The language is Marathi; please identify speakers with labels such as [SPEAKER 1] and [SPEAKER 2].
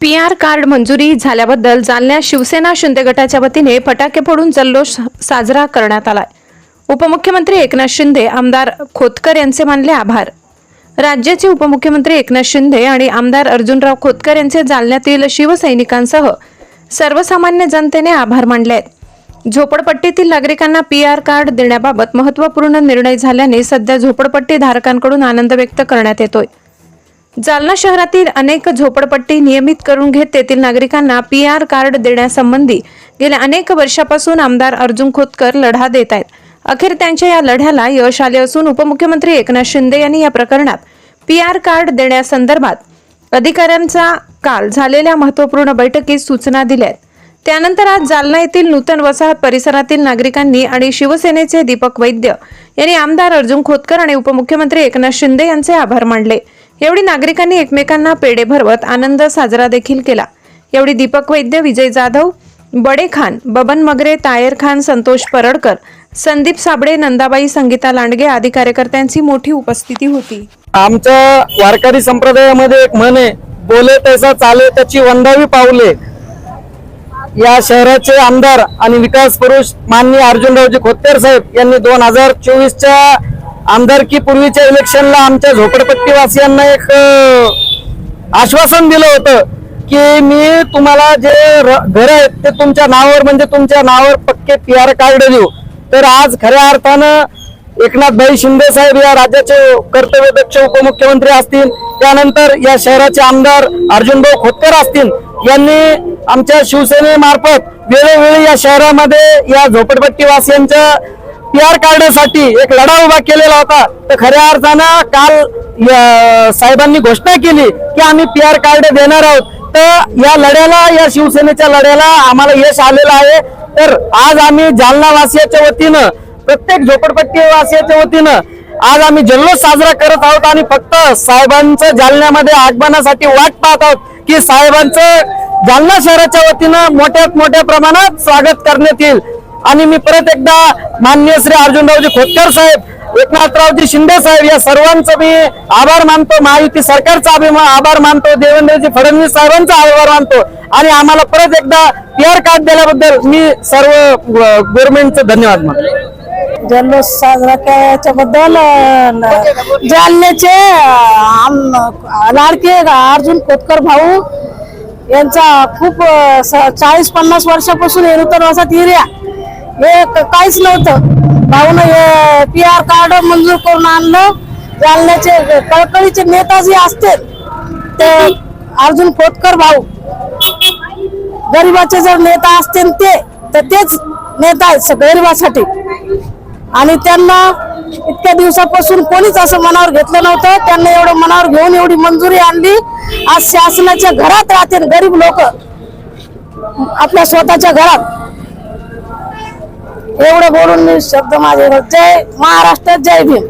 [SPEAKER 1] पी आर कार्ड मंजुरी झाल्याबद्दल जालन्यात शिवसेना शिंदे गटाच्या वतीने फटाके फोडून जल्लोष साजरा करण्यात आलाय. उपमुख्यमंत्री एकनाथ शिंदे आमदार खोतकर यांचे मानले आभार. राज्याचे उपमुख्यमंत्री एकनाथ शिंदे आणि आमदार अर्जुनराव खोतकर यांचे जालन्यातील शिवसैनिकांसह सर्वसामान्य जनतेने आभार मानले आहेत. झोपडपट्टीतील नागरिकांना पी आर कार्ड देण्याबाबत महत्त्वपूर्ण निर्णय झाल्याने सध्या झोपडपट्टी धारकांकडून आनंद व्यक्त करण्यात येतोय. जालना शहरातील अनेक झोपडपट्टी नियमित करून घेत तेथील नागरिकांना पी आर कार्ड देण्यासंबंधी गेल्या अनेक वर्षापासून आमदार अर्जुन खोतकर लढा देत आहेत. अखेर त्यांच्या या लढ्याला यश आले असून उपमुख्यमंत्री एकनाथ शिंदे यांनी या प्रकरणात पी आर कार्ड देण्यासंदर्भात अधिकाऱ्यांचा काल झालेल्या महत्त्वपूर्ण बैठकीत सूचना दिल्या आहेत. त्यानंतर आज जालना येथील नूतन वसाहत परिसरातील नागरिकांनी आणि शिवसेनेचे दीपक वैद्य यांनी आमदार अर्जुन खोतकर आणि उपमुख्यमंत्री एकनाथ शिंदे यांचे आभार मानले. यावेळी नागरिकांनी एकमेकांना पेढे भरवत आनंद साजरा देखील केला. यावेळी दीपक वैद्य विजय जाधव बडे खान बबन मगरे तायर खान संतोष परडकर संदीप साबळे नंदाबाई संगीता लांडगे आदी कार्यकर्त्यांची मोठी उपस्थिती होती.
[SPEAKER 2] आमच्या वारकरी संप्रदायामध्ये एक मन आहे बोले तैसा चाले त्याची वंदावी पावले. या शहराचे आमदार आणि विकास पुरुष माननीय अर्जुनरावजी खोतकर साहेब यांनी दोन हजार चोवीसच्या आमदारकी पूर्वीच्या इलेक्शनला आमच्या झोपडपट्टीवासियांना एक आश्वासन दिलं होतं की मी तुम्हाला जे घर आहेत ते तुमच्या नावावर म्हणजे तुमच्या नावावर पक्के पी आर कार्ड देऊ. तर आज खऱ्या अर्थानं एकनाथभाई शिंदे साहेब या राज्याचे कर्तव्यदक्ष उपमुख्यमंत्री असतील त्यानंतर या शहराचे आमदार अर्जुनभाऊ खोतकर असतील यांनी आमच्या शिवसेनेमार्फत वेळोवेळी या शहरामध्ये या झोपडपट्टीवासियांच्या पी आर कार्डसाठी एक लढा उभा केलेला होता. तर खऱ्या अर्थानं काल साहेबांनी घोषणा केली की आम्ही पी आर कार्ड देणार आहोत. तर या लढ्याला या शिवसेनेच्या लढ्याला आम्हाला यश आलेलं आहे. तर आज आम्ही जालनावासियाच्या वतीनं प्रत्येक झोपडपट्टी वासियाच्या वतीनं आज आम्ही जल्लोष साजरा करत आहोत आणि फक्त साहेबांचं जालन्यामध्ये आगमनासाठी वाट पाहत आहोत की साहेबांचं जालना शहराच्या वतीनं मोठ्यात मोठ्या प्रमाणात स्वागत करण्यात येईल. आणि मी परत एकदा माननीय श्री अर्जुनरावजी खोतकर साहेब एकनाथरावजी शिंदे साहेब या सर्वांचं मी आभार मानतो. महायुती सरकारचा अभिमान आभार मानतो. देवेंद्रजी फडणवीस साहेबांचा आभार मानतो. आणि आम्हाला परत एकदा पीआर कार्ड दिल्याबद्दल मी सर्व गव्हर्नमेंटचे धन्यवाद मानतो.
[SPEAKER 3] जल्लोष साजरा केल्याच्याबद्दल जालन्याचे लाडके अर्जुन खोतकर भाऊ यांचा खूप चाळीस पन्नास वर्षापासून हे नूतन एरिया हे काहीच नव्हतं. भाऊन हे पी आर कार्ड मंजूर करून आणलं. जालन्याचे कळकळीचे नेता जे असतील. ते अर्जुन खोतकर भाऊ. गरिबाचे जर नेता असतील ते तर तेच नेता आहेत गरीबासाठी गरिबासाठी. आणि त्यांना इतक्या दिवसापासून कोणीच असं मनावर घेतलं नव्हतं. त्यांना एवढं मनावर घेऊन एवढी मंजुरी आणली. आज शासनाच्या घरात राहते गरीब लोक. आपल्या स्वतःच्या घरात. एवढं बोलून मी शब्द माझे जय महाराष्ट्र जय भीम.